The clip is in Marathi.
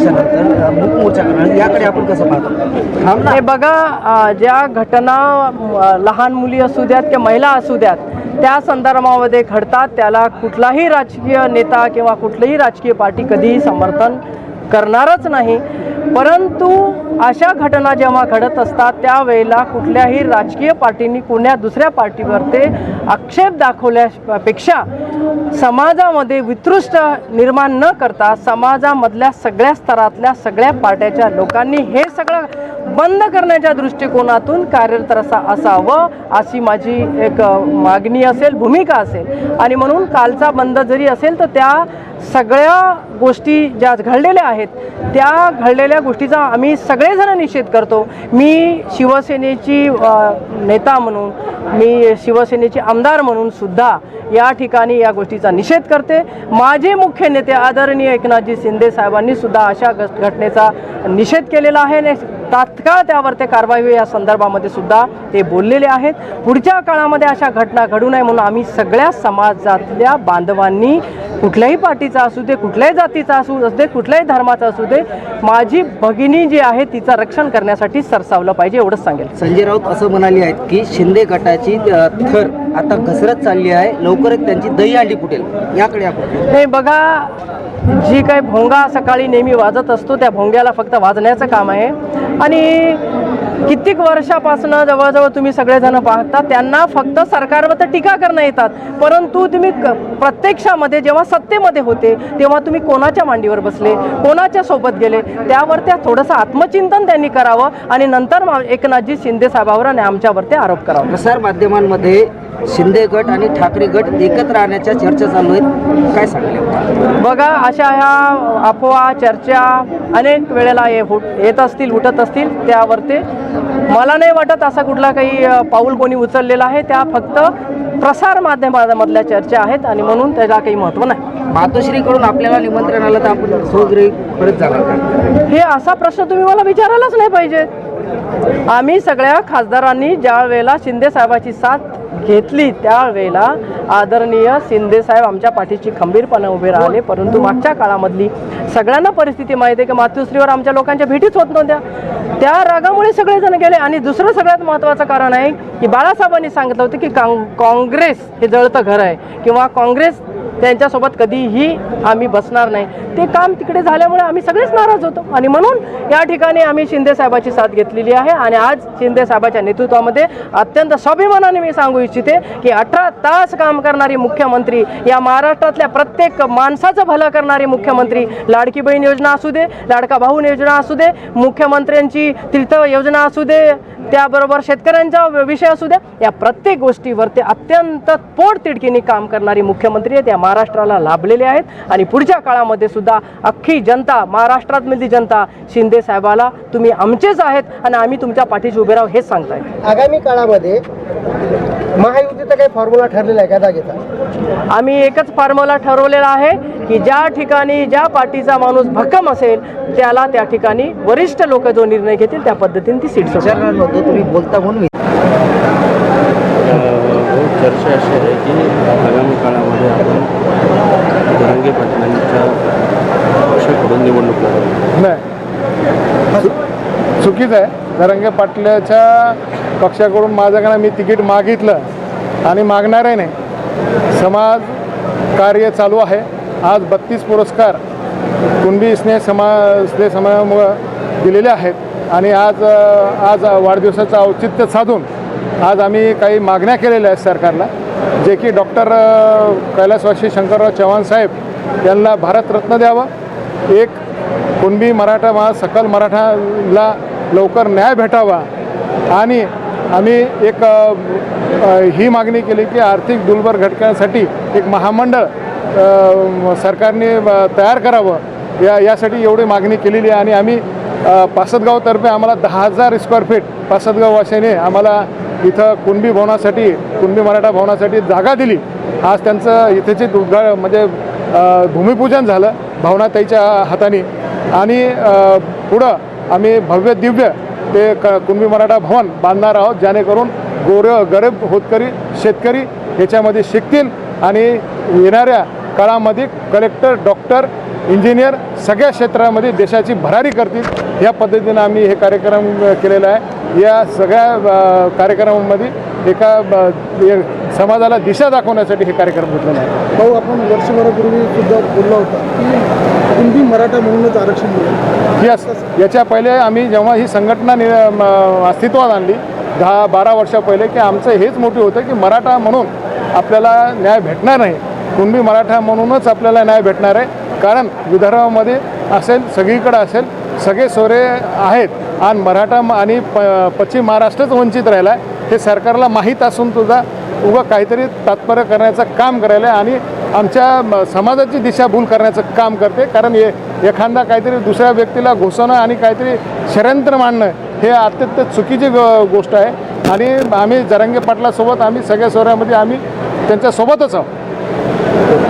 आदेशानंतर मूक मोर्चा करणार याकडे आपण कसं पाहतो? हे बघा ज्या घटना लहान मुली असू द्यात किंवा महिला असू द्यात त्या संदर्भामध्ये घडतात. त्याला कुठलाही राजकीय नेता किंवा कुठलीही राजकीय पार्टी कधीही समर्थन करणारच नाही. परंतु अशा घटना जेव्हा घडत असतात त्यावेळेला कुठल्याही राजकीय पार्टीनी कुण्या दुसऱ्या पार्टीवर ते आक्षेप दाखवल्यापेक्षा समाजामध्ये वितृष्ट निर्माण न करता समाजामधल्या सगळ्या स्तरातल्या सगळ्या पार्ट्याच्या लोकांनी हे सगळं बंद करण्याच्या दृष्टिकोनातून कार्यरत असा असावं अशी माझी एक मागणी असेल भूमिका असेल. आणि म्हणून कालचा बंद जरी असेल तर त्या सगळ्या गोष्टी ज्या घडलेल्या आहेत त्या घडलेल्या गोष्टीचा आम्ही सगळेजण निषेध करतो. मी शिवसेनेची नेता म्हणून मी शिवसेनेचे आमदार म्हणून सुद्धा या ठिकाणी या गोष्टीचा निषेध करते. माझे मुख्य नेते आदरणीय एकनाथजी शिंदे साहेबांनी सुद्धा अशा घटनेचा निषेध केलेला आहे. आणि तात्काळ त्यावर ते कारवाई होईल या संदर्भामध्ये सुद्धा ते बोललेले आहेत. पुढच्या काळामध्ये अशा घटना घडू नये म्हणून आम्ही सगळ्या समाजातल्या बांधवांनी कुठल्याही पार्टीचा असू दे कुठल्याही जातीचा असू दे कुठल्याही धर्माचा असू दे माझी भगिनी जी आहे तिचं रक्षण करण्यासाठी सरसावलं पाहिजे एवढंच सांगेल. संजय राऊत असं म्हणाले आहेत की शिंदे गटाची थर आता घसरत चालली आहे लवकरच त्यांची दहीहंडी फुटेल. याकडे आपण हे बघा जी काही भोंगा सकाळी नेहमी वाजत असतो त्या भोंग्याला फक्त वाजण्याचं काम आहे. आणि कित्येक वर्षापासून जवळजवळ तुम्ही सगळेजण पाहता त्यांना फक्त सरकारवर तर टीका करणं येतात. परंतु तुम्ही क- प्रत्यक्षामध्ये जेव्हा सत्तेमध्ये होते तेव्हा तुम्ही कोणाच्या मांडीवर बसले कोणाच्या सोबत गेले? त्यावर त्या थोडंसं आत्मचिंतन त्यांनी करावं आणि नंतर एकनाथजी शिंदे साहेबावर आणि आमच्यावर ते आरोप करावं. प्रसार माध्यमांमध्ये शिंदे गट आणि ठाकरे गट एकत्र राहण्याच्या चर्चा चालू आहेत. काय सांगाल? बघा अशा ह्या अफवा चर्चा अनेक वेळेला ये येत असतील उठत असतील त्यावर ते मला नाही वाटत असा कुठला काही पाऊल कोणी उचललेला आहे. त्या फक्त प्रसार माध्यमामधल्या चर्चा आहेत आणि म्हणून त्याला काही महत्त्व नाही. मातोश्रीकडून आपल्याला निमंत्रण आलं तर आपण सहजरी परत जाणार हे असा प्रश्न तुम्ही मला विचारायलाच नाही पाहिजे. आम्ही सगळ्या खासदारांनी ज्या वेळेला शिंदे साहेबाची साथ घेतली त्यावेळेला आदरणीय शिंदे साहेब आमच्या पाठीशी खंबीरपणे उभे राहिले. परंतु मागच्या काळामधली सगळ्यांना परिस्थिती माहिती आहे की मातोश्रीवर आमच्या लोकांच्या भेटीच होत नव्हत्या. त्या रागामुळे सगळेजण गेले. आणि दुसरं सगळ्यात महत्त्वाचं कारण आहे की बाळासाहेबांनी सांगितलं होतं की काँ काँग्रेस हे जळतं घर आहे. किंवा काँग्रेस त्यांच्यासोबत कधीही आम्ही बसणार नाही. ते काम तिकडे झाल्यामुळे आम्ही सगळेच नाराज होतो. आणि म्हणून या ठिकाणी आम्ही शिंदे साहेबाची साथ घेतलेली आहे. आणि आज शिंदे साहेबाच्या नेतृत्वामध्ये अत्यंत स्वाभिमानाने मी सांगू इच्छिते की अठरा तास काम करणारी मुख्यमंत्री या महाराष्ट्रातल्या प्रत्येक माणसाचं भलं करणारी मुख्यमंत्री लाडकी बहीण योजना असू दे लाडका भाऊ योजना असू दे मुख्यमंत्र्यांची तीर्थ योजना असू दे त्याबरोबर शेतकऱ्यांचा विषय असू द्या या प्रत्येक गोष्टीवर ते अत्यंत पोटतिडकीने काम करणारी मुख्यमंत्री आहेत. या महाराष्ट्राला लाभलेले आहेत. आणि पुढच्या काळामध्ये सुद्धा अख्खी जनता महाराष्ट्रातली जनता शिंदे साहेबाला तुम्ही आमचेच आहेत आणि आम्ही तुमच्या पाठीशी उभे राहू हेच सांगताय. आगामी काळामध्ये महायुतीचा काही फॉर्म्युला ठरलेला आहे का? जागेचा आम्ही एकच फॉर्म्युला ठरवलेला आहे की ज्या ठिकाणी ज्या पार्टीचा माणूस भक्कम असेल त्याला त्या ठिकाणी वरिष्ठ लोक जो निर्णय घेतील त्या पद्धतीने ती सीट नव्हतं तुम्ही बोलता म्हणून चर्चा अशी आहे की आगामी काळामध्ये आपण जरांगे पाटलांच्या पक्षाकडून निवडणूक लढवली नाही. चुकीचं आहे. जरंगे पाटलाच्या पक्षाकडून माझ्याकडे मी तिकीट मागितलं आणि मागणारही नाही समाज कार्य चालू आहे. आज बत्तीस पुरस्कार कुणबी स्नेह समा स्नेह समाजामुळं दिलेले आहेत. आणि आज आज वाढदिवसाचं औचित्य साधून आज आम्ही काही मागण्या केलेल्या आहेत सरकारला जे की डॉक्टर कैलासवासी शंकरराव चव्हाण साहेब यांना भारतरत्न द्यावं. एक कुणबी मराठा मा सकल मराठाला लवकर न्याय भेटावा. आणि आम्ही एक ही मागणी केली की आर्थिक दुर्बल घटकांसाठी एक महामंडळ सरकारने तयार करावं. या यासाठी एवढी मागणी केलेली आहे आणि आम्ही पासदगावतर्फे आम्हाला दहा हजार स्क्वेअर फीट पासदगाववासियाने आम्हाला इथं कुणबी भवनासाठी कुणबी मराठा भवनासाठी जागा दिली. आज त्यांचं इथेचे उद्घा म्हणजे भूमिपूजन झालं त्याच्या हाताने. आणि पुढं आम्ही भव्य दिव्य ते क कुणबी मराठा भवन बांधणार आहोत जेणेकरून गोर गरीब होतकरी शेतकरी ह्याच्यामध्ये शिकतील आणि येणाऱ्या काळामध्ये कलेक्टर डॉक्टर इंजिनियर सगळ्या क्षेत्रामध्ये देशाची भरारी करतील. या पद्धतीनं आम्ही हे कार्यक्रम केलेला आहे. या सगळ्या कार्यक्रमामध्ये एका ब- समाजाला दिशा दाखवण्यासाठी हे कार्यक्रम घेतलेला आहे भाऊ आपण वर्षभरापूर्वी सुद्धा बोललो होता की कुणबी मराठा म्हणूनच आरक्षण मिळेल. यस याच्या पहिले आम्ही जेव्हा ही संघटना नि अस्तित्वात आणली दहा बारा वर्षा पहिले की आमचं हेच मोठे होतं की मराठा म्हणून आपल्याला न्याय भेटणार नाही. कुणबी मराठा म्हणूनच आपल्याला न्याय भेटणार आहे. कारण विदर्भामध्ये असेल सगळीकडे असेल सगळे सोरे आहेत. आणि मराठा आणि प पश्चिम महाराष्ट्रच वंचित राहिला आहे हे सरकारला माहीत असून तुझा उगा काहीतरी तात्पर्य करण्याचं काम करायला आहे आणि आमच्या समाजाची समाजाची दिशाभूल करण्याचं काम करते. कारण हे एखादा काहीतरी दुसऱ्या व्यक्तीला घुसवणं आणि काहीतरी षडयंत्र मांडणं हे अत्यंत चुकीची गोष्ट आहे. आणि आम्ही जरांगे पाटलासोबत आम्ही सगळ्या सोहऱ्यामध्ये आम्ही त्यांच्यासोबतच आहोत.